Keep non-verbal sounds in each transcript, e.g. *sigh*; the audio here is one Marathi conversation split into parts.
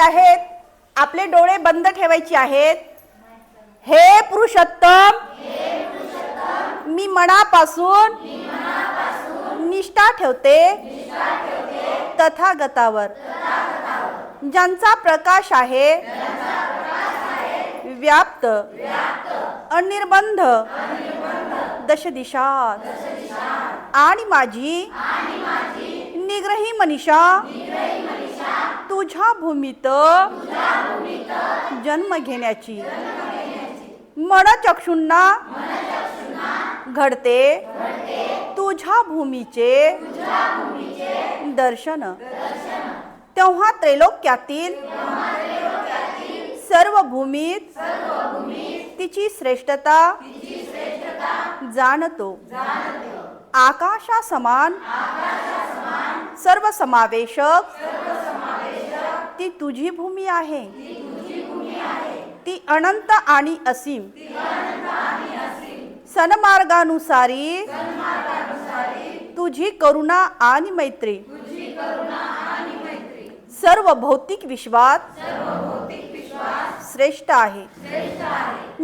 आहेत आपले डोळे बंद ठेवायचे आहेत. हे पुरुषोत्तम मी मनापासून निष्ठा ठेवते. तथागतावर. ज्यांचा प्रकाश आहे व्याप्त अनिर्बंध दशदिशात. आणि माझी निग्रही मनीषा तुझ्या भूमीत जन्म घेण्याची. मनचक्षुंना घडते तुझ्या भूमीचे दर्शन. तेव्हा त्रैलोक्यातील सर्व भूमीत तिची श्रेष्ठता जाणतो. आकाशा समान सर्व समावेशक ती तुझी भूमी आहे. ती अनंत आणि असीम. सनमार्गानुसारी तुझी करुणा आणि मैत्री. सर्व भौतिक विश्वात श्रेष्ठ आहे.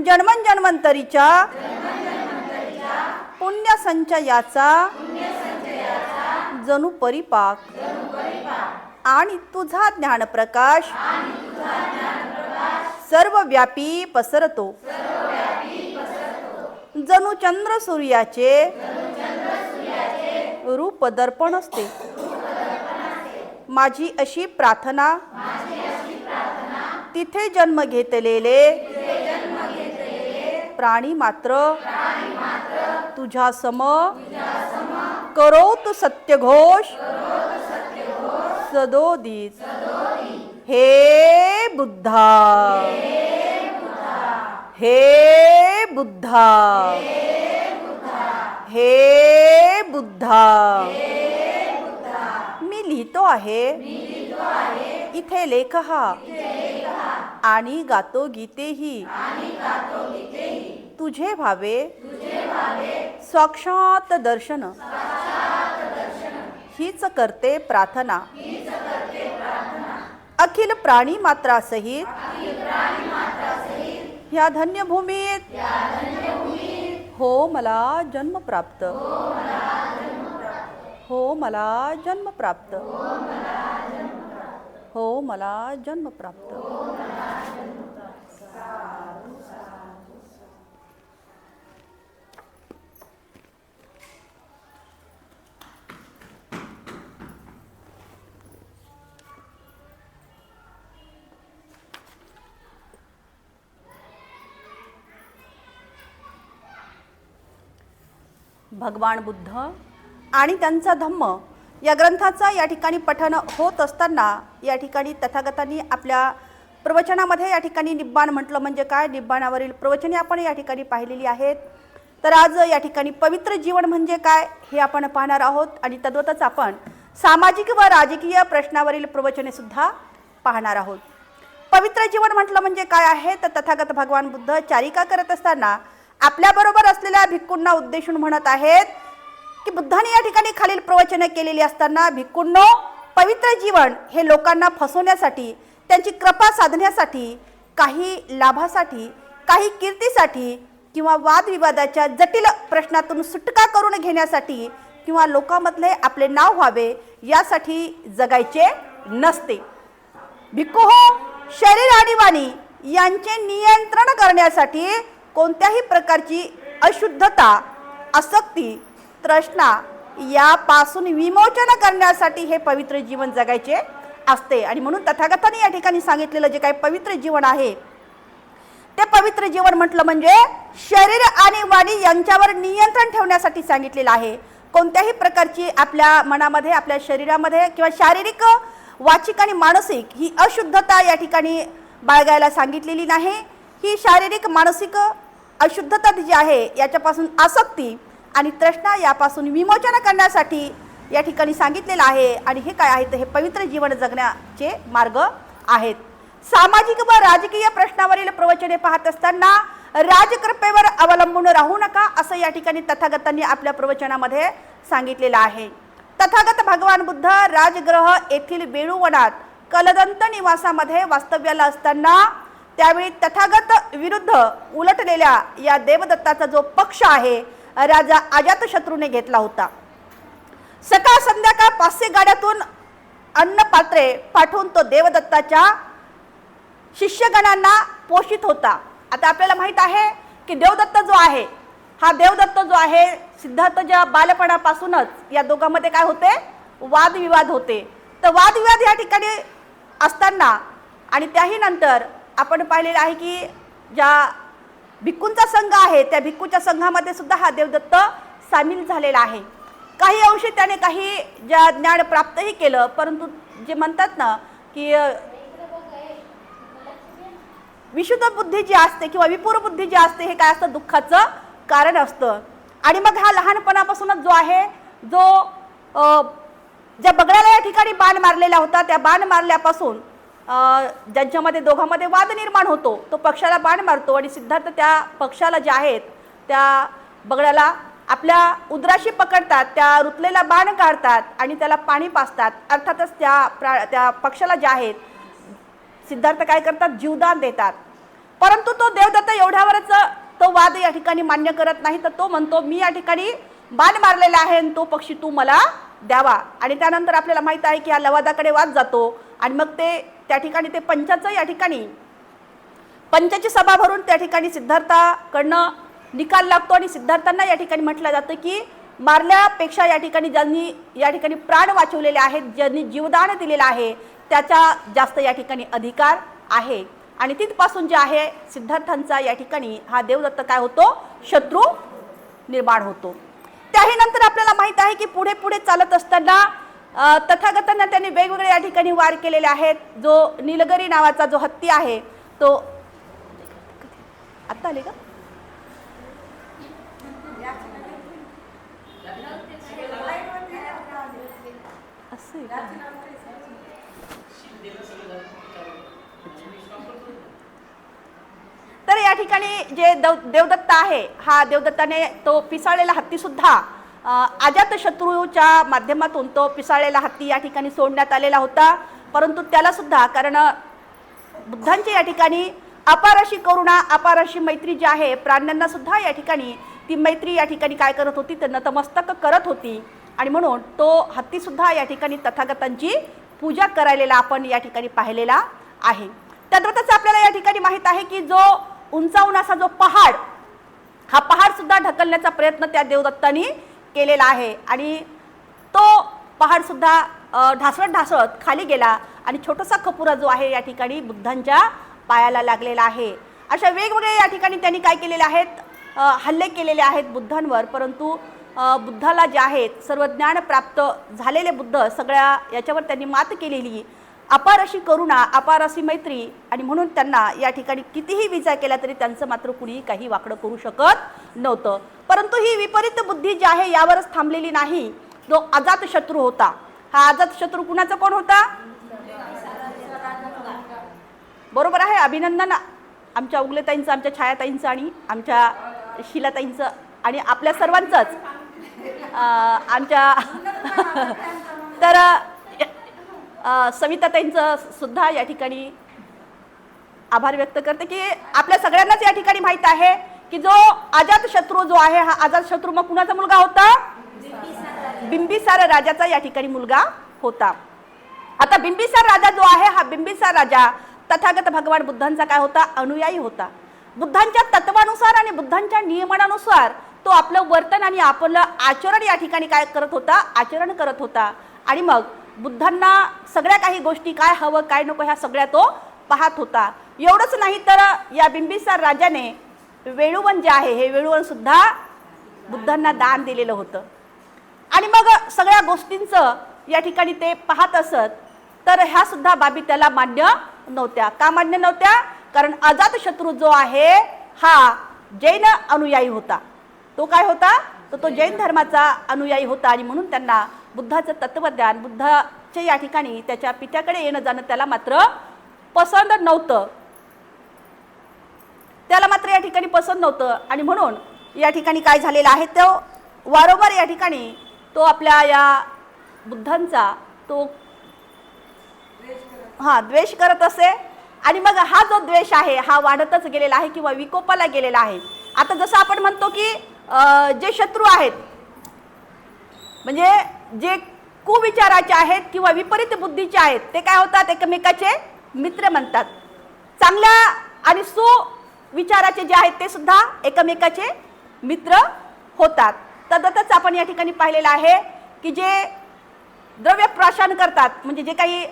जन्मन जन्मंतरीच्या पुण्य संचयाचा जणू परिपाक आणि तुझा ज्ञानप्रकाश. सर्व व्यापी पसरतो. जणू चंद्र सूर्याचे रूप दर्पण असते. माझी अशी प्रार्थना तिथे जन्म घेतलेले प्राणी मात्र तुझ्या सम करोत सत्यघोष सदोदित हे बुद्धा। हे बुद्धा। हे बुद्धा। मी लिहितो आहे। इथे लेख हा। आणि गातो गीतेही। तुझे भावे। साक्षात दर्शन। हीच करते प्रार्थना। अखिल प्राणी मात्रासहित ह्या धन्य भूमीत हो मला जन्म प्राप्त. हो मला जन्म प्राप्त. हो मला जन्म प्राप्त. भगवान बुद्ध आणि त्यांचा धम्म या ग्रंथाचा या ठिकाणी पठन होत असताना या ठिकाणी तथागतांनी आपल्या प्रवचनामध्ये या ठिकाणी निब्बाण म्हटलं म्हणजे काय? निब्बाणावरील प्रवचने आपण या ठिकाणी पाहिलेली आहेत. तर आज या ठिकाणी पवित्र जीवन म्हणजे काय हे आपण पाहणार आहोत आणि तद्वतच आपण सामाजिक व राजकीय प्रश्नावरील प्रवचनेसुद्धा पाहणार आहोत. पवित्र जीवन म्हटलं म्हणजे काय आहे? तर तथागत भगवान बुद्ध चारिका करत असताना आपल्याबरोबर असलेल्या भिक्कूंना उद्देशून म्हणत आहेत की बुद्धाने या ठिकाणी खालील प्रवचनं केलेली असताना भिक्कूंनो पवित्र जीवन हे लोकांना फसवण्यासाठी त्यांची कृपा साधण्यासाठी काही लाभासाठी काही कीर्तीसाठी किंवा वादविवादाच्या जटिल प्रश्नातून सुटका करून घेण्यासाठी किंवा लोकांमधले आपले नाव व्हावे यासाठी जगायचे नसते. भिक्खू हो शरीर आणि वाणी यांचे नियंत्रण करण्यासाठी कोणत्याही प्रकारची अशुद्धता आसक्ती तृष्णा यापासून विमोचन करण्यासाठी हे पवित्र जीवन जगायचे असते. आणि म्हणून तथागताने या ठिकाणी सांगितलेलं जे काही पवित्र जीवन आहे ते पवित्र जीवन म्हटलं म्हणजे शरीर आणि वाणी यांच्यावर नियंत्रण ठेवण्यासाठी सांगितलेलं आहे. कोणत्याही प्रकारची आपल्या मनामध्ये आपल्या शरीरामध्ये किंवा शारीरिक वाचिक आणि मानसिक ही अशुद्धता या ठिकाणी बाळगायला सांगितलेली नाही. ही शारीरिक मानसिक अशुद्धता जी आहे याच्यापासून आसक्ती आणि तृष्णा यापासून विमोचन करण्यासाठी या ठिकाणी सांगितलेलं आहे आणि हे काय आहे तर हे पवित्र जीवन जगण्याचे मार्ग आहेत. सामाजिक व राजकीय प्रश्नावरील प्रवचने पाहत असताना राजकृपेवर अवलंबून राहू नका असं या ठिकाणी तथागतांनी आपल्या प्रवचनामध्ये सांगितलेलं आहे. तथागत भगवान बुद्ध राजग्रह येथील वेणुवनात कलदंत निवासामध्ये वास्तव्याला असताना त्यावेळी तथागत विरुद्ध उलटलेल्या या देवदत्ताचा जो पक्ष आहे राजा अजातशत्रूने घेतला होता. सकाळ संध्याकाळ पाचशे गाड्यातून अन्न पात्रे पाठवून तो देवदत्ताच्या शिष्यगणांना पोषित होता. आता आपल्याला माहीत आहे की देवदत्त जो आहे हा देवदत्त जो आहे सिद्धार्थच्या बालपणापासूनच या दोघांमध्ये काय होते? वादविवाद होते. तर वादविवाद या ठिकाणी असताना आणि त्याही नंतर आपण पाहिलेलं आहे की ज्या भिक्कूंचा संघ आहे त्या भिक्कूच्या संघामध्ये सुद्धा हा देवदत्त सामील झालेला आहे. काही अंशी त्याने काही ज्या ज्ञान प्राप्तही केलं परंतु जे म्हणतात ना की विशुद्ध बुद्धी जी असते किंवा विपूर बुद्धी जी असते हे काय असतं? दुःखाचं कारण असतं. आणि मग हा लहानपणापासूनच जो आहे जो ज्या बगड्याला या ठिकाणी बाण मारलेला होता त्या बाण मारल्यापासून ज्यांच्यामध्ये दोघांमध्ये वाद निर्माण होतो तो पक्षाला बाण मारतो आणि सिद्धार्थ त्या पक्षाला ज्या आहेत त्या बगड्याला आपल्या उदराशी पकडतात त्या रुतलेला बाण काढतात आणि त्याला पाणी पाजतात. अर्थातच त्या प्रा त्या पक्षाला ज्या आहेत सिद्धार्थ काय करतात? जीवदान देतात. परंतु तो देवदत्त एवढ्यावरच तो वाद या ठिकाणी मान्य करत नाही तर तो म्हणतो मी या ठिकाणी बाण मारलेला आहे आणि तो पक्षी तू मला द्यावा. आणि त्यानंतर आपल्याला माहीत आहे की हा लवादाकडे वाद जातो आणि मग ते त्या ठिकाणी ते पंचाचं या ठिकाणी. पंचाची सभा भरून त्या ठिकाणी सिद्धार्थाकडनं निकाल लागतो आणि सिद्धार्थांना या ठिकाणी म्हटलं जातं की मारल्यापेक्षा या ठिकाणी ज्यांनी या ठिकाणी प्राण वाचवलेले आहेत ज्यांनी जीवदान दिलेलं आहे त्याचा जास्त या ठिकाणी अधिकार आहे. आणि तिथपासून जे आहे सिद्धार्थांचा या ठिकाणी हा देवदत्त काय होतो? शत्रू निर्माण होतो. त्याही नंतर आपल्याला माहीत आहे की पुढे पुढे चालत असताना तथागतांना त्यांनी वेगवेगळे या ठिकाणी वार केलेले आहेत. जो निलगरी नावाचा जो हत्ती आहे तो आत्ता आले का? असं तर या ठिकाणी जे देव देवदत्त आहे हा देवदत्ताने तो पिसाळलेला हत्ती सुद्धा अजातशत्रूच्या माध्यमातून तो पिसाळलेला हत्ती या ठिकाणी सोडण्यात आलेला होता. परंतु त्यालासुद्धा कारण बुद्धांची या ठिकाणी अपार अशी करुणा अपार अशी मैत्री जी आहे प्राण्यांनासुद्धा या ठिकाणी ती मैत्री या ठिकाणी काय करत होती? तर नतमस्तक करत होती. आणि म्हणून तो हत्तीसुद्धा या ठिकाणी तथागतांची पूजा करायलेला आपण या ठिकाणी पाहिलेला आहे. तद्वतच आपल्याला या ठिकाणी माहीत आहे की जो उंचावून असा जो पहाड हा पहाड सुद्धा ढकलण्याचा प्रयत्न त्या देवदत्तांनी केलेला आहे. आणि तो पहाडसुद्धा ढासळत ढासळत खाली गेला आणि छोटासा खपुरा जो आहे या ठिकाणी बुद्धांच्या पायाला लागलेला आहे. अशा वेगवेगळ्या या ठिकाणी त्यांनी काय केलेले आहेत? हल्ले केलेले आहेत बुद्धांवर परंतु बुद्धाला जे आहेत सर्व ज्ञान प्राप्त झालेले बुद्ध सगळ्या याच्यावर त्यांनी मात केलेली. अपार अशी करुणा अपार अशी मैत्री आणि म्हणून त्यांना या ठिकाणी कितीही विचार केला तरी त्यांचं मात्र कुणीही काही वाकडं करू शकत नव्हतं. परंतु ही विपरीत बुद्धी जी आहे यावरच थांबलेली नाही. जो अजात शत्रू होता. हा अजात शत्रू कुणाचा कोण होता? बरोबर आहे अभिनंदन आमच्या उगलेताईंचं आमच्या छायाताईंचं आणि आमच्या शिलाताईंचं आणि आपल्या सर्वांचंच. आमच्या *laughs* तर सविताताईंचं सुद्धा या ठिकाणी आभार व्यक्त करते की आपल्या सगळ्यांनाच या ठिकाणी माहीत आहे की जो आजात शत्रू जो आहे हा आजात शत्रू मग कुणाचा मुलगा होता? बिंबिसार राजाचा या ठिकाणी मुलगा होता. आता बिंबिसार राजा जो आहे हा बिंबिसार राजा तथागत भगवान बुद्धांचा काय होता? अनुयायी होता. बुद्धांच्या तत्वानुसार आणि बुद्धांच्या नियमनानुसार तो आपलं वर्तन आणि आपलं आचरण या ठिकाणी काय करत होता? आचरण करत होता. आणि मग बुद्धांना सगळ्या काही गोष्टी काय हवं काय नको ह्या सगळ्या तो पाहत होता. एवढंच नाही तर या बिंबिसार राजाने वेळुवन जे आहे हे वेळुवन सुद्धा बुद्धांना दान दिलेलं होतं. आणि मग सगळ्या गोष्टींचं या ठिकाणी ते पाहत असत तर ह्या सुद्धा बाबी त्याला मान्य नव्हत्या. का मान्य नव्हत्या? कारण अजात शत्रू जो आहे हा जैन अनुयायी होता. तो काय होता? तर तो जैन धर्माचा अनुयायी होता आणि म्हणून त्यांना बुद्धाचं तत्वज्ञान बुद्धाच्या या ठिकाणी त्याच्या पित्याकडे येणं जाणं त्याला मात्र पसंत नव्हतं. त्याला मात्र या ठिकाणी पसंत नव्हतं. आणि म्हणून या ठिकाणी काय झालेलं आहे तो? वारंवार या ठिकाणी तो आपल्या या बुद्धांचा तो हा द्वेष करत असे. आणि मग हा जो द्वेष आहे हा वाढतच गेलेला आहे किंवा विकोपाला गेलेला आहे. आता जसं आपण म्हणतो की जे शत्रू आहेत म्हणजे जे कुविचाराचे आहेत किंवा विपरीत बुद्धीचे आहेत ते काय होतात? एकमेकाचे मित्र म्हणतात. चांगल्या आणि सुविचाराचे जे आहेत ते सुद्धा एकमेकाचे मित्र होतात. तदतच आपण या ठिकाणी पाहिलेलं आहे की जे द्रव्य प्राशन करतात म्हणजे जे काही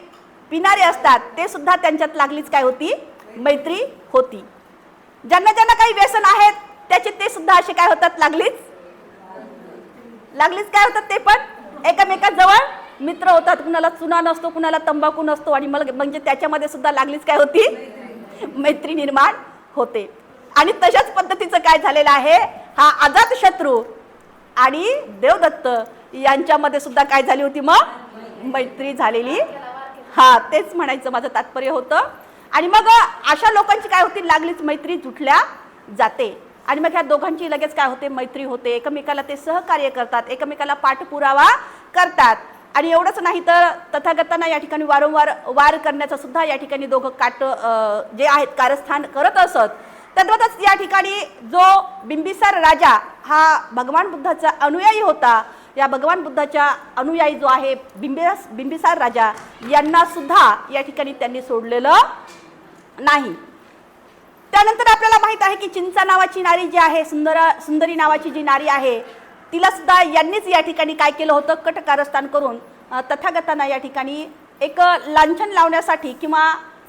पिणारे असतात ते सुद्धा त्यांच्यात लागलीच काय होती? मैत्री होती. ज्यांना ज्यांना काही व्यसन आहेत त्याचे ते सुद्धा असे काय होतात? लागलीच? लागलीच काय होतात ते पण? एकमेकांजवळ मित्र होतात. कुणाला चुना नसतो कुणाला तंबाखू नसतो आणि मग म्हणजे त्याच्यामध्ये सुद्धा लागलीच काय होती? मैत्री निर्माण होते. आणि तशाच पद्धतीचं काय झालेलं आहे? हा आजात शत्रू आणि देवदत्त यांच्यामध्ये सुद्धा काय झाली होती मग? मैत्री झालेली. हा तेच म्हणायचं माझं तात्पर्य होतं. आणि मग अशा लोकांची काय होती? लागलीच मैत्री तुटल्या जाते. आणि मग ह्या दोघांची लगेच काय होते? मैत्री होते. एकमेकाला ते सहकार्य करतात. एकमेकाला पाठपुरावा करतात. आणि एवढंच नाही तर तथागतांना या ठिकाणी वारंवार वार करण्याचा सुद्धा या ठिकाणी दोघं काट जे आहेत कारस्थान करत असत. तद्वतच या ठिकाणी जो बिंबिसार राजा हा भगवान बुद्धाचा अनुयायी होता या भगवान बुद्धाच्या अनुयायी जो आहे बिंबिस बिंबिसार राजा यांना सुद्धा या ठिकाणी त्यांनी सोडलेलं नाही. त्यानंतर आपल्याला माहीत आहे की चिंचा नावाची नारी जी आहे सुंदर सुंदरी नावाची जी नारी आहे तिला सुद्धा यांनीच या ठिकाणी काय केलं होतं कटकारस्थान करून अ, तथागतांना या ठिकाणी एक लांछन लावण्यासाठी किंवा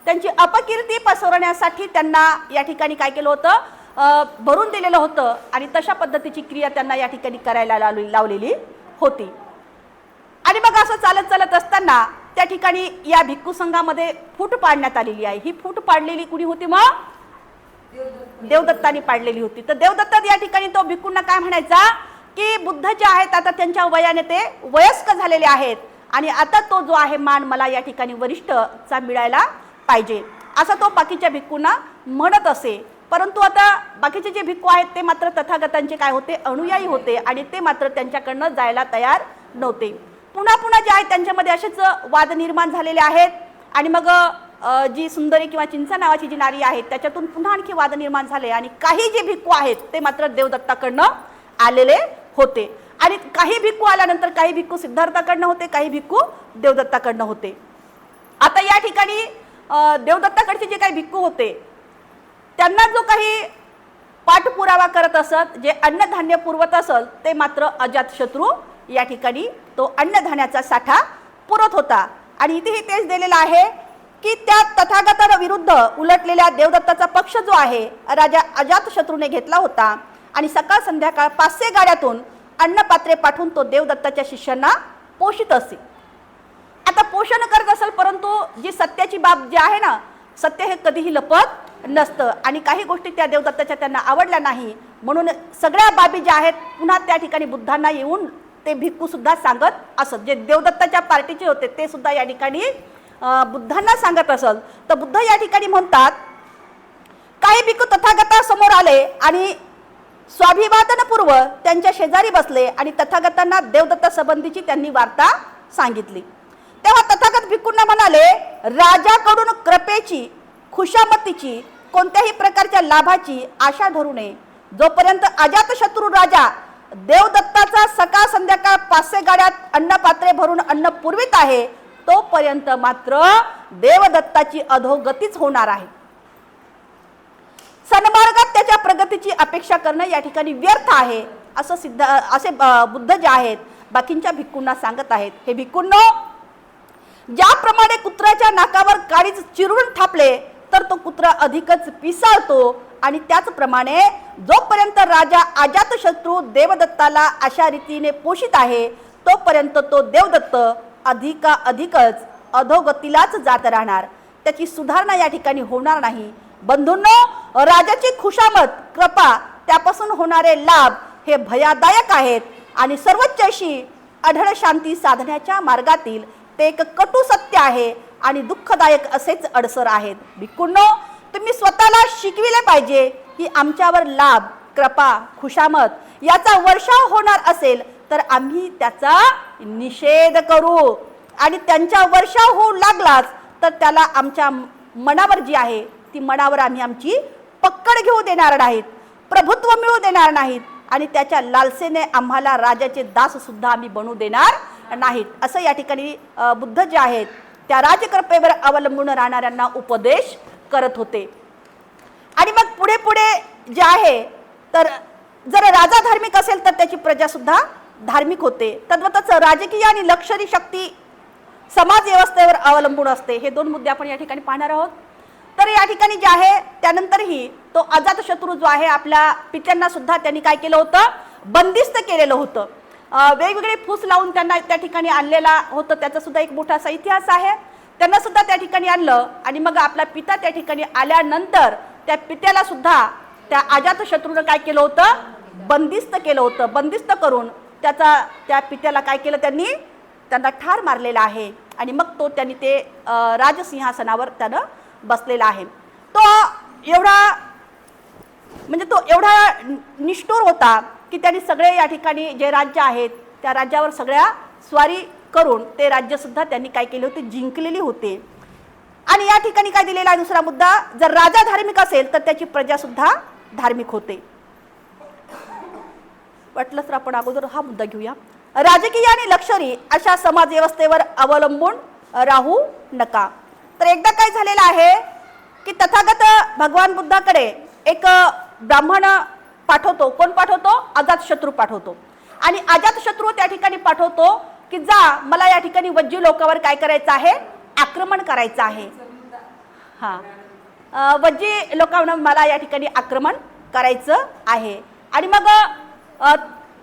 त्यांची अपकीर्ती पसरवण्यासाठी त्यांना या ठिकाणी काय केलं होतं भरून दिलेलं होतं आणि तशा पद्धतीची क्रिया त्यांना या ठिकाणी करायला लावली लावलेली होती. आणि मग असं चालत चालत असताना त्या ठिकाणी या भिक्खू संघामध्ये फूट पाडण्यात आलेली आहे. ही फूट पाडलेली कुणी होती मग? देवदत्तानी पाडलेली होती. तर देवदत्त या ठिकाणी तो भिक्खूंना काय म्हणायचा? की बुद्ध जे आहेत आता त्यांच्या वयाने ते वयस्क झालेले आहेत. आणि आता तो जो आहे मान मला या ठिकाणी वरिष्ठचा मिळायला पाहिजे. असं तो बाकीच्या भिक्खूंना म्हणत असे. परंतु आता बाकीचे जे भिक्खू आहेत ते मात्र तथागतांचे काय होते? अनुयायी होते आणि ते मात्र त्यांच्याकडनं जायला तयार नव्हते. पुन्हा पुन्हा जे आहेत त्यांच्यामध्ये असेच वाद निर्माण झालेले आहेत. आणि मग जी सुंदरी किंवा चिंचा नावाची जी नारी आहे त्याच्यातून पुन्हा आणखी वाद निर्माण झाले. आणि काही जे भिक्खू आहेत ते मात्र देवदत्ताकडनं आलेले होते. आणि काही भिक्खू आल्यानंतर काही भिक्खू सिद्धार्थाकडनं होते काही भिक्खू देवदत्ताकडनं होते. आता या ठिकाणी देवदत्ताकडचे जे काही भिक्खू होते त्यांना जो काही पाठपुरावा करत असत जे अन्नधान्य पुरवत असल ते मात्र अजातशत्रू या ठिकाणी तो अन्नधान्याचा साठा पुरत होता. आणि इथेही तेच दिलेलं आहे की त्या तथागताविरुद्ध उलटलेल्या देवदत्ताचा पक्ष जो आहे राजा अजातशत्रूने घेतला होता. आणि सकाळ संध्याकाळ पाचशे गाड्यातून अन्नपात्रे पाठवून तो देवदत्ताच्या शिष्यांना पोषित असे. आता पोषण करत असेल परंतु जी सत्याची बाब जी आहे ना सत्य हे कधीही लपत नसतं. आणि काही गोष्टी त्या देवदत्ताच्या त्यांना आवडल्या नाही. म्हणून सगळ्या बाबी ज्या आहेत पुन्हा त्या ठिकाणी बुद्धांना येऊन ते भिक्खूसुद्धा सांगत असत. जे देवदत्ताच्या पार्टीचे होते ते सुद्धा या ठिकाणी बुद्धांना सांगत असत तर बुद्ध या ठिकाणी म्हणतात काही भिक्खू तथागता समोर आले आणि स्वाभिवादनपूर्व त्यांच्या शेजारी बसले आणि तथागतांना देवदत्ता संबंधीची त्यांनी वार्ता सांगितली. तेव्हा तथागत भिक्खूंना म्हणाले राजाकडून कृपेची खुशामतीची कोणत्याही प्रकारच्या लाभाची आशा धरू नये. जोपर्यंत अजातशत्रू राजा देवदत्ताचा सकाळ संध्याकाळ पाचशे गाड्यात अन्नपात्रे भरून अन्न पुरवित आहे तोपर्यंत मात्र देवदत्ताची अधोगतीच होणार आहे. सन्मार्गात प्रगतीची अपेक्षा करणं या ठिकाणी व्यर्थ आहे असं सिद्ध असे बुद्ध जे आहेत बाकींच्या भिक्कूंना सांगत आहेत. हे भिक्कूंनो ज्याप्रमाणे कुत्र्याच्या नाकावर काळीच चिरून थापले तर तो कुत्रा अधिकच पिसाळतो आणि त्याचप्रमाणे जोपर्यंत राजा अजातशत्रू देवदत्ताला अशा रीतीने पोषित आहे तोपर्यंत तो देवदत्त अधिका अधिकच अधोगतीलाच जात राहणार. त्याची सुधारणा या ठिकाणी होणार नाही. बंधूंनो राजाची खुशामत कृपा त्यापासून होणारे लाभ हे भयादायक आहेत. आणि सर्वोच्चशी अढळ शांती साधण्याच्या मार्गातील ते एक कटू सत्य आहे आणि दुःखदायक असेच अडसर आहेत. भिक्खूंनो तुम्ही स्वतःला शिकविले पाहिजे की आमच्यावर लाभ कृपा खुशामत याचा वर्षाव होणार असेल तर आम्ही त्याचा निषेध करू. आणि त्यांच्या वर्षाव होऊ लागलाच तर त्याला आमच्या मनावर जी आहे ती मनावर आम्ही आमची पक्कड घेऊ देणार नाहीत प्रभुत्व मिळू देणार नाहीत आणि त्याच्या लालसेने आम्हाला राजाचे दाससुद्धा आम्ही बनू देणार नाहीत. असं या ठिकाणी बुद्ध जे आहेत त्या राजकृपेवर अवलंबून राहणाऱ्यांना उपदेश करत होते. आणि मग पुढे पुढे जे आहे तर जर राजा धार्मिक असेल तर त्याची प्रजासुद्धा धार्मिक होते. तद्वतच राजकीय आणि लक्षरी शक्ती समाज व्यवस्थेवर अवलंबून असते. हे दोन मुद्दे आपण या ठिकाणी पाहणार आहोत. तर या ठिकाणी जे आहे त्यानंतरही तो अजातशत्रू जो आहे आपल्या पित्यांना सुद्धा त्यांनी काय केलं होतं? बंदिस्त केलेलं होतं. वेगवेगळे फूस लावून त्यांना त्या ठिकाणी आणलेला होतं. त्याचा सुद्धा एक मोठा असा इतिहास आहे. त्यांना सुद्धा त्या ठिकाणी आणलं आणि मग आपला पिता त्या ठिकाणी आल्यानंतर त्या पित्याला सुद्धा त्या अजातशत्रूनं काय केलं होतं? बंदिस्त केलं होतं. बंदिस्त करून त्याचा त्या पित्याला काय केलं? त्यांनी त्यांना ठार मारलेला आहे. आणि मग तो त्यांनी ते राजसिंहासनावर त्यानं बसलेला आहे. तो एवढा म्हणजे तो एवढा निष्ठोर निष्ठुर होता की त्यांनी सगळे या ठिकाणी जे राज्य आहेत त्या राज्यावर सगळ्या स्वारी करून ते राज्यसुद्धा त्यांनी काय केले होते? जिंकलेली होते. आणि या ठिकाणी काय दिलेला आहे? दुसरा मुद्दा जर राजा धार्मिक असेल तर त्याची प्रजासुद्धा धार्मिक होते. वाटलं तर आपण अगोदर हा मुद्दा घेऊया. राजकीय आणि लक्षरी अशा समाज व्यवस्थेवर अवलंबून राहू नका. तर एकदा काय झालेलं आहे की तथागत भगवान बुद्धाकडे एक ब्राह्मण पाठवतो. कोण पाठवतो? अजातशत्रू पाठवतो. आणि अजातशत्रू त्या ठिकाणी पाठवतो की जा मला या ठिकाणी वज्जी लोकावर काय करायचं आहे? आक्रमण करायचं आहे. हां. वज्जी लोकांना मला या ठिकाणी आक्रमण करायचं आहे. आणि मग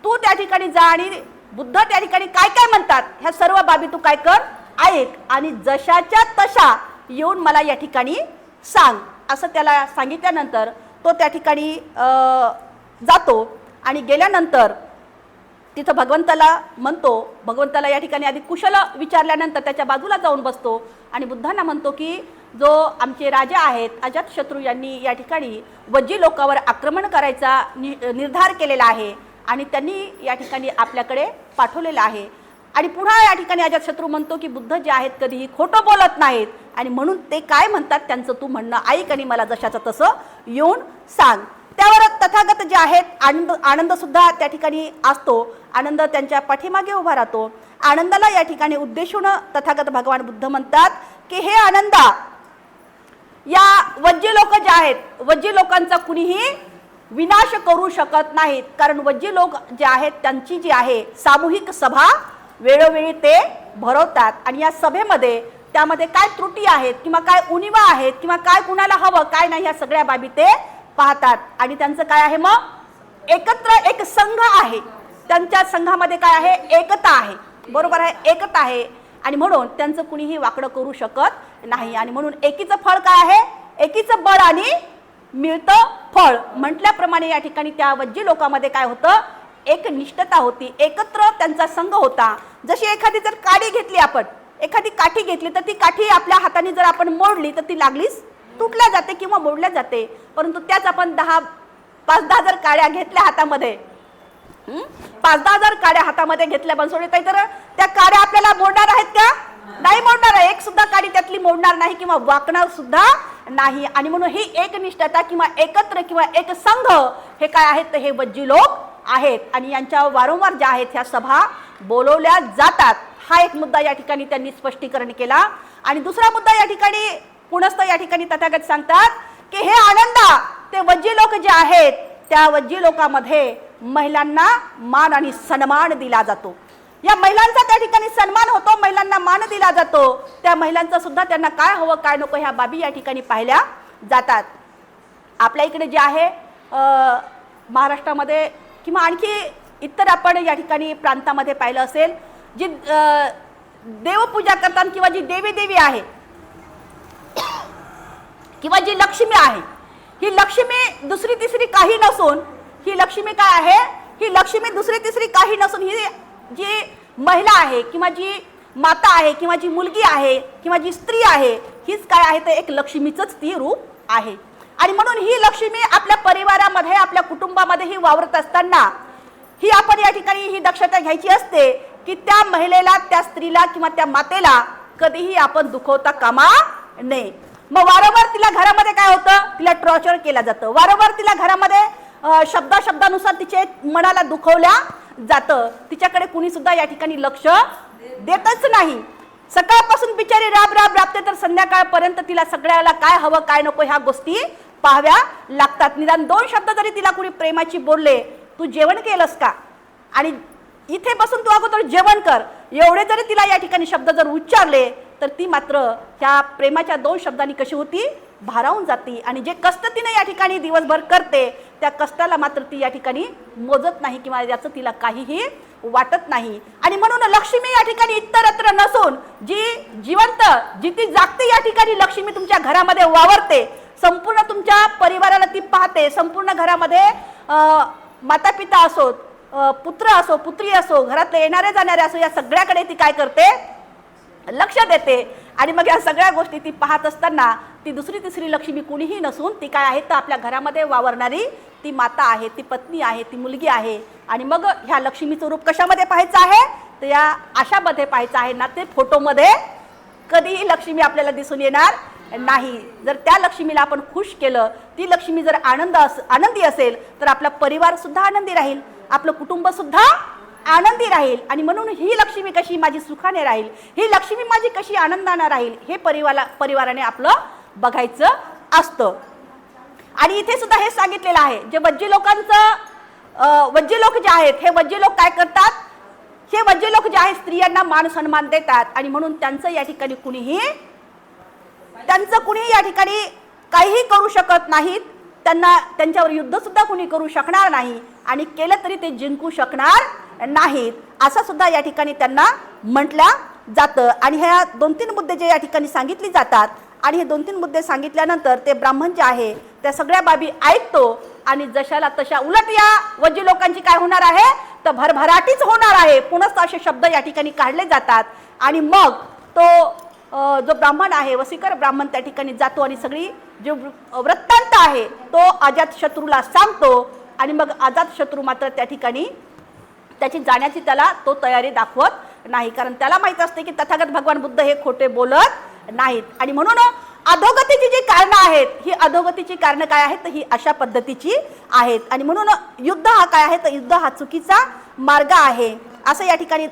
तू त्या ठिकाणी जा आणि बुद्ध त्या ठिकाणी काय काय म्हणतात? ह्या सर्व बाबी तू काय कर? ऐक. आणि जशाच्या तशा येऊन मला या ठिकाणी सांग. असं त्याला सांगितल्यानंतर तो त्या ठिकाणी जातो आणि गेल्यानंतर तिथं भगवंताला म्हणतो भगवंताला या ठिकाणी आधी कुशल विचारल्यानंतर त्याच्या बाजूला जाऊन बसतो आणि बुद्धांना म्हणतो की जो आमचे राजा आहेत अजातशत्रू यांनी या ठिकाणी वज्जी लोकावर आक्रमण करायचा नि निर्धार केलेला आहे आणि त्यांनी या ठिकाणी आपल्याकडे पाठवलेलं आहे. आणि पुन्हा या ठिकाणी अजातशत्रू म्हणतो की बुद्ध जे आहेत कधीही खोटं बोलत नाहीत. आणि म्हणून ते काय म्हणतात त्यांचं तू म्हणणं ऐक आणि मला जशाचं तसं येऊन सांग. त्यावर तथागत जे आहेत आनंद आनंद सुद्धा त्या ठिकाणी असतो. आनंद त्यांच्या पाठीमागे उभा राहतो. आनंदाला या ठिकाणी उद्देशून तथागत भगवान बुद्ध म्हणतात की हे आनंदा या वज्जी लोक जे आहेत वज्जी लोकांचा कुणीही विनाश करू शकत नाहीत. कारण वज्जी लोक जे आहेत त्यांची जी आहे सामूहिक सभा वेळोवेळी ते भरवतात. आणि या सभेमध्ये त्यामध्ये काय त्रुटी आहेत किंवा काय उणिवा आहेत किंवा काय कुणाला हवं काय नाही या सगळ्या बाबी ते पाहतात. आणि त्यांचं काय आहे मग? एकत्र एक संघ आहे. त्यांच्या संघामध्ये काय आहे? एकता आहे. बरोबर आहे? एकता आहे. आणि म्हणून त्यांचं कुणीही वाकडं करू शकत नाही. आणि म्हणून एकीचं फळ काय आहे? एकीचं बळ आणि मिळतं फळ. म्हटल्याप्रमाणे या ठिकाणी त्या वज्जी लोकांमध्ये काय होतं? एक निष्ठता होती एकत्र त्यांचा संघ होता. जशी एखादी जर काडी घेतली आपण एखादी काठी घेतली तर ती काठी आपल्या हाताने जर आपण मोडली तर ती लागलीच तुटल्या जाते किंवा मोडल्या जाते. परंतु त्याच आपण दहा पाच दहा जर काड्या घेतल्या हातामध्ये पाच दहा हजार काड्या हातामध्ये घेतल्या बनसोडे तर त्या काड्या आपल्याला मोडणार आहेत का? नाही मोडणार आहे. एक सुद्धा काडी त्यातली मोडणार नाही किंवा वाकणार सुद्धा नाही. आणि म्हणून ही एकनिष्ठता किंवा एकत्र किंवा एक संघ हे काय आहेत? हे वज्जी लोक आहेत आणि यांच्या वारंवार ज्या आहेत ह्या सभा बोलवल्या जातात. हा एक मुद्दा या ठिकाणी त्यांनी स्पष्टीकरण केला. आणि दुसरा मुद्दा या ठिकाणी पुणस्त या ठिकाणी तथागत सांगतात की हे आनंदा ते वज्जी लोक जे आहेत त्या वज्जी लोकांमध्ये महिलांना मान आणि सन्मान दिला जातो. या महिलांचा त्या ठिकाणी सन्मान होतो महिलांना मान दिला जातो. त्या महिलांचा सुद्धा त्यांना काय हवं काय नको ह्या बाबी या ठिकाणी पाहिल्या जातात. आपल्या इकडे जे आहे महाराष्ट्रामध्ये किंवा आणखी इतर आपण या ठिकाणी प्रांतामध्ये पाहिलं असेल जी देवपूजा करतात किंवा जी देवी देवी आहे किंवा जी लक्ष्मी आहे ही लक्ष्मी दुसरी तिसरी काही नसून ही लक्ष्मी काय आहे? ही लक्ष्मी दुसरी तिसरी काही नसून ही जी महिला आहे किंवा जी माता आहे किंवा जी मुलगी आहे किंवा जी स्त्री आहे हीच काय आहे? तर एक लक्ष्मीचंच ती रूप आहे. आणि म्हणून ही लक्ष्मी आपल्या परिवारामध्ये आपल्या कुटुंबामध्ये ही वावरत असताना ही आपण या ठिकाणी ही दक्षता घ्यायची असते की त्या महिलेला त्या स्त्रीला किंवा त्या मातेला कधीही आपण दुखवता कामा नये. मग वारंवार तिला घरामध्ये काय होतं? तिला टॉर्चर केलं जातं. वारंवार तिला घरामध्ये अं, शब्दा शब्दानुसार तिचे मनाला दुखवल्या जातं. तिच्याकडे कुणी सुद्धा या ठिकाणी लक्ष देतच नाही. सकाळपासून बिचारी राब राब राबते तर संध्याकाळपर्यंत तिला सगळ्याला काय हवं काय नको ह्या गोष्टी पाहाव्या लागतात. निदान दोन शब्द जरी तिला कुणी प्रेमाची बोलले तू जेवण केलंस का? आणि इथे बसून तू अगोदर जेवण कर. एवढे जरी तिला या ठिकाणी शब्द जर उच्चारले तर ती मात्र त्या प्रेमाच्या दोन शब्दांनी कशी होती? भारावून जाते. आणि जे कष्ट तिने या ठिकाणी दिवसभर करते त्या कष्टाला मात्र ती या ठिकाणी मोजत नाही किंवा याचं तिला काहीही वाटत नाही. आणि म्हणून लक्ष्मी या ठिकाणी इतरत्र नसून जी जिवंत जी ती जागते या ठिकाणी लक्ष्मी तुमच्या घरामध्ये वावरते संपूर्ण तुमच्या परिवाराला ती पाहते. संपूर्ण घरामध्ये माता पिता असोत पुत्र असो पुत्री असो घरातले येणारे जाणारे असो या सगळ्याकडे ती काय करते? लक्ष देते. आणि मग या सगळ्या गोष्टी ती पाहत असताना ती दुसरी तिसरी लक्ष्मी कुणीही नसून ती काय आहे? तर आपल्या घरामध्ये वावरणारी ती माता आहे ती पत्नी आहे ती मुलगी आहे. आणि मग ह्या लक्ष्मीचं रूप कशामध्ये पाहायचं आहे? तर या आशामध्ये पाहायचं आहे ना ते फोटोमध्ये. कधीही लक्ष्मी आपल्याला दिसून येणार नाही. जर त्या लक्ष्मीला आपण खुश केलं ती लक्ष्मी जर आनंद अस आनंदी असेल तर आपला परिवार सुद्धा आनंदी राहील. आपलं कुटुंब सुद्धा आनंदी राहील. आणि म्हणून ही लक्ष्मी कशी माझी सुखाने राहील? ही लक्ष्मी माझी कशी आनंदाने राहील? हे परिवारा परिवाराने आपलं बघायचं असतं. आणि इथे सुद्धा हे सांगितलेलं आहे. जे वज्जी लोकांचं वज्जी लोक जे आहेत हे वज्जी लोक काय करतात? हे वज्जे लोक जे आहेत स्त्रियांना मान सन्मान देतात. आणि म्हणून त्यांचं या ठिकाणी कुणीही त्यांचं कुणीही या ठिकाणी काहीही करू शकत नाहीत त्यांना त्यांच्यावर युद्ध सुद्धा कुणी करू शकणार नाही आणि केलं तरी ते जिंकू शकणार नाहीत असं सुद्धा या ठिकाणी त्यांना म्हटलं जातं. आणि ह्या दोन तीन मुद्दे जे या ठिकाणी सांगितले जातात आणि हे दोन तीन मुद्दे सांगितल्यानंतर ते ब्राह्मण जे आहे त्या सगळ्या बाबी ऐकतो आणि जशाला तशा उलट या वजी लोकांची काय होणार आहे? तर भरभराटीच होणार आहे. पुन्हा असे शब्द या ठिकाणी काढले जातात. आणि मग तो जो ब्राह्मण आहे वसीकर ब्राह्मण त्या ठिकाणी जातो आणि सगळी जो वृ- वृत्तांत आहे तो अजात शत्रूला सांगतो आणि मग अजातशत्रू मात्र त्या ठिकाणी त्याची जाण्याची त्याला तो तयारी दाखवत नाही. कारण त्याला माहीत असते की तथागत भगवान बुद्ध हे खोटे बोलत नाहीत. आणि म्हणून अधोगतीची जी कारणं आहेत ही अधोगतीची कारणं काय आहेत तर ही अशा पद्धतीची आहेत. आणि म्हणून युद्ध हा काय आहे तर युद्ध हा चुकीचा मार्ग आहे. असं या ठिकाणी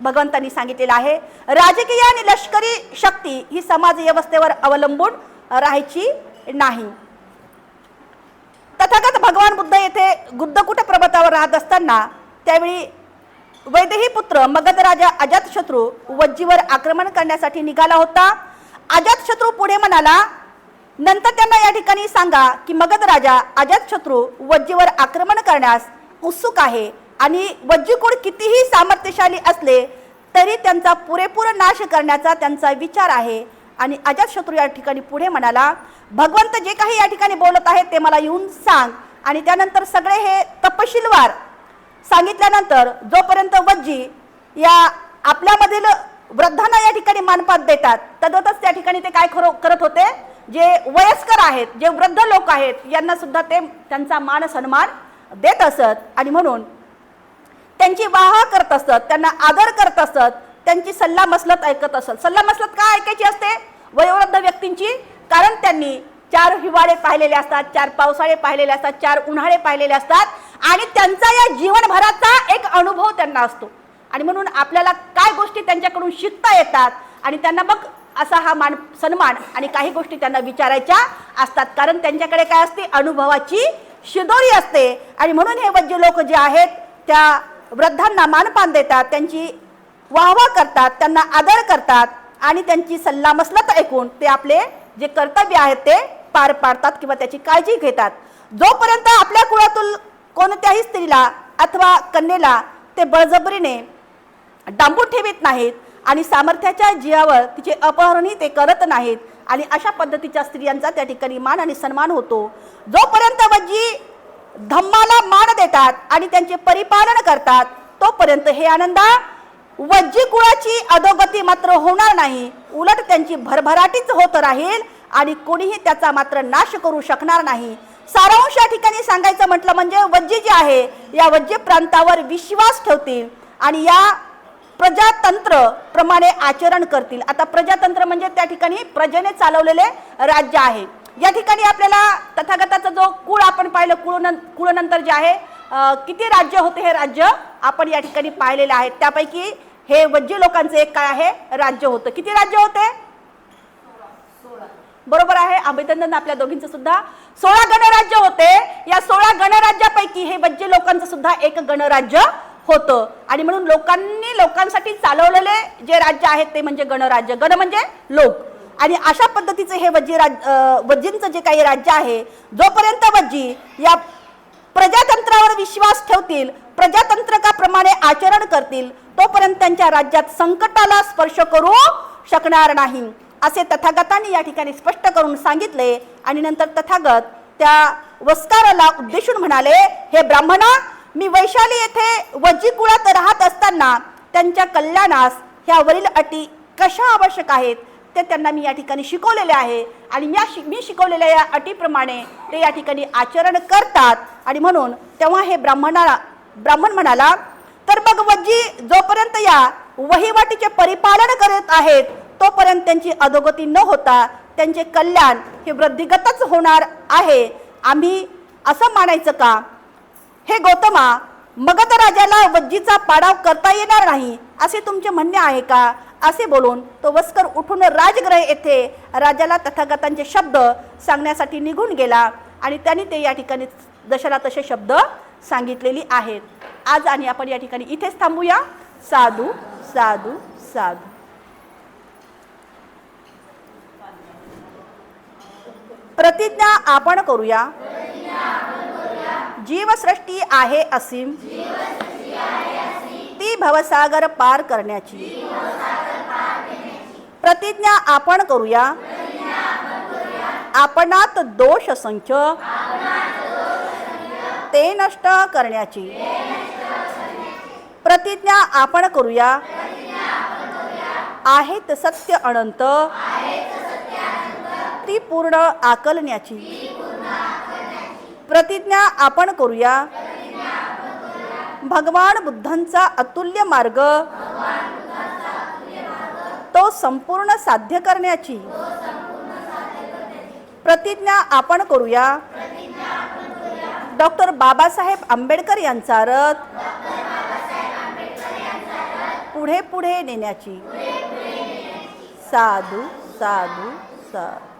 भगवंतांनी सांगितलेलं आहे. राजकीय आणि लष्करी शक्ती ही समाज व्यवस्थेवर अवलंबून राहायची नाही. तथागत भगवान बुद्ध येथे गुद्धकुट पर्वतावर राहत असताना त्यावेळी वैदेही पुत्र मगध राजा अजातशत्रू वज्जीवर आक्रमण करण्यासाठी निघाला होता. अजातशत्रू पुढे म्हणाला नंतर त्यांना या ठिकाणी सांगा की मगध राजा अजातशत्रू वज्जीवर आक्रमण करण्यास उत्सुक आहे. आणि वज्जीकोड कितीही सामर्थ्यशाली असले तरी त्यांचा पुरेपूर नाश करण्याचा त्यांचा विचार आहे. आणि अजातशत्रू या ठिकाणी पुढे म्हणाला भगवंत जे काही या ठिकाणी बोलत आहेत ते मला येऊन सांग. आणि त्यानंतर सगळे हे तपशीलवार सांगितल्यानंतर जोपर्यंत वज्जी या आपल्यामधील वृद्धांना या ठिकाणी मानपात देतात तद्वतच त्या ठिकाणी ते काय खरो करत होते? जे वयस्कर आहेत जे वृद्ध लोक आहेत यांना सुद्धा ते त्यांचा मान सन्मान देत असत. आणि म्हणून त्यांची वाह करत असत त्यांना आदर करत असत त्यांची सल्ला मसलत ऐकत असत. सल्ला मसलत का ऐकायची असते? वयोवृद्ध व्यक्तींची कारण त्यांनी चार हिवाळे पाहिलेले असतात चार पावसाळे पाहिलेले असतात चार उन्हाळे पाहिलेले असतात आणि त्यांचा या जीवनभराचा एक अनुभव त्यांना असतो. आणि म्हणून आपल्याला काय गोष्टी त्यांच्याकडून शिकता येतात आणि त्यांना मग असा हा मान सन्मान आणि काही गोष्टी त्यांना विचारायच्या असतात. कारण त्यांच्याकडे काय असते? अनुभवाची शिदोरी असते. आणि म्हणून हे वज्जे लोक जे आहेत त्या वृद्धांना मानपान देतात त्यांची वाहवा करतात त्यांना आदर करतात आणि त्यांची सल्लामसलत ऐकून ते आपले जे कर्तव्य आहेत ते पार पाडतात किंवा त्याची काळजी घेतात. जोपर्यंत आपल्या कुळातून कोणत्याही स्त्रीला अथवा कन्येला ते बळजबरीने डांबून ठेवित नाहीत आणि सामर्थ्याच्या जीवावर तिचे अपहरणही ते करत नाहीत आणि अशा पद्धतीच्या स्त्रियांचा त्या ठिकाणी मान आणि सन्मान होतो. जोपर्यंत वजी धम्माला मान देतात आणि त्यांचे परिपालन करतात तोपर्यंत हे आनंदा वज्जी कुळाची अधोगती मात्र होणार नाही. उलट त्यांची भरभराटीच होत राहील आणि कोणीही त्याचा मात्र नाश करू शकणार नाही. सारांश या ठिकाणी सांगायचं म्हटलं म्हणजे वज्जी जे आहे या वज्जी प्रांतावर विश्वास ठेवतील आणि या प्रजातंत्र प्रमाणे आचरण करतील. आता प्रजातंत्र म्हणजे त्या ठिकाणी प्रजेने चालवलेले राज्य आहे. या ठिकाणी आपल्याला तथागताचा जो कुळ आपण पाहिलं कुळ कुळनंतर जे आहे किती राज्य होते हे राज्य आपण या ठिकाणी पाहिलेलं आहे त्यापैकी हे वज्य लोकांचं एक काय आहे? राज्य होतं. किती राज्य होते? बरोबर आहे. अभिनंदन आपल्या दोघींचं सुद्धा. सोळा गणराज्य होते. या सोळा गणराज्यापैकी हे वज्य लोकांचं सुद्धा एक गणराज्य होतं. आणि म्हणून लोकांनी लोकांसाठी चालवलेले जे राज्य आहेत ते म्हणजे गणराज्य. गण म्हणजे लोक. आणि अशा पद्धतीचं हे वज्जी राज वज्जींचं जे काही राज्य आहे जोपर्यंत वज्जी या प्रजातंत्रावर विश्वास ठेवतील प्रजातंत्रकाप्रमाणे आचरण करतील तोपर्यंत त्यांच्या राज्यात संकटाला स्पर्श करू शकणार नाही. असे तथागतांनी या ठिकाणी स्पष्ट करून सांगितले आणि नंतर तथागत त्या वस्काराला उद्देशून म्हणाले हे ब्राह्मणा मी वैशाली येथे वज्जी कुळात राहत असताना त्यांच्या कल्याणास ह्या वरील अटी कशा आवश्यक आहेत? ते त्यांना मी या ठिकाणी शिकवलेले आहे. आणि या शि मी शिकवलेल्या या अटीप्रमाणे ते या ठिकाणी आचरण करतात. आणि म्हणून तेव्हा हे ब्राह्मणाला ब्राह्मण म्हणाला तर मग वज्जी जोपर्यंत या वहिवाटीचे परिपालन करत आहेत तोपर्यंत त्यांची अधोगती न होता त्यांचे कल्याण हे वृद्धिगतच होणार आहे. आम्ही असं मानायचं का? हे गौतमा मगध राजाला वज्जीचा पाडाव करता येणार नाही असे तुमचे म्हणणे आहे का? असे बोलून तो वस्कर उठून राजगृह येथे राजाला तथागतांचे शब्द सांगण्यासाठी निघून गेला आणि त्यांनी ते या ठिकाणी जशाला तसे शब्द सांगितलेली आहेत. आज आणि आपण या ठिकाणी इथेच थांबूया. साधू साधू साधू. प्रतिज्ञा आपण करूया. जीवसृष्टी आहे असीम. ती भवसागर पार करण्याची. प्रतिज्ञा आपण करूया. आपणात दोष संख्य ते नष्ट करण्याची. प्रतिज्ञा आपण करूया. आहेत सत्य अनंत. ती पूर्ण आकलण्याची. प्रतिज्ञा आपण करूया. भगवान बुद्धांचा अतुल्य मार्ग. तो संपूर्ण साध्य करण्याची प्रतिज्ञा आपण करूया. डॉक्टर बाबासाहेब आंबेडकर यांचा रथ पुढे पुढे नेण्याची. साधू साधू साधू.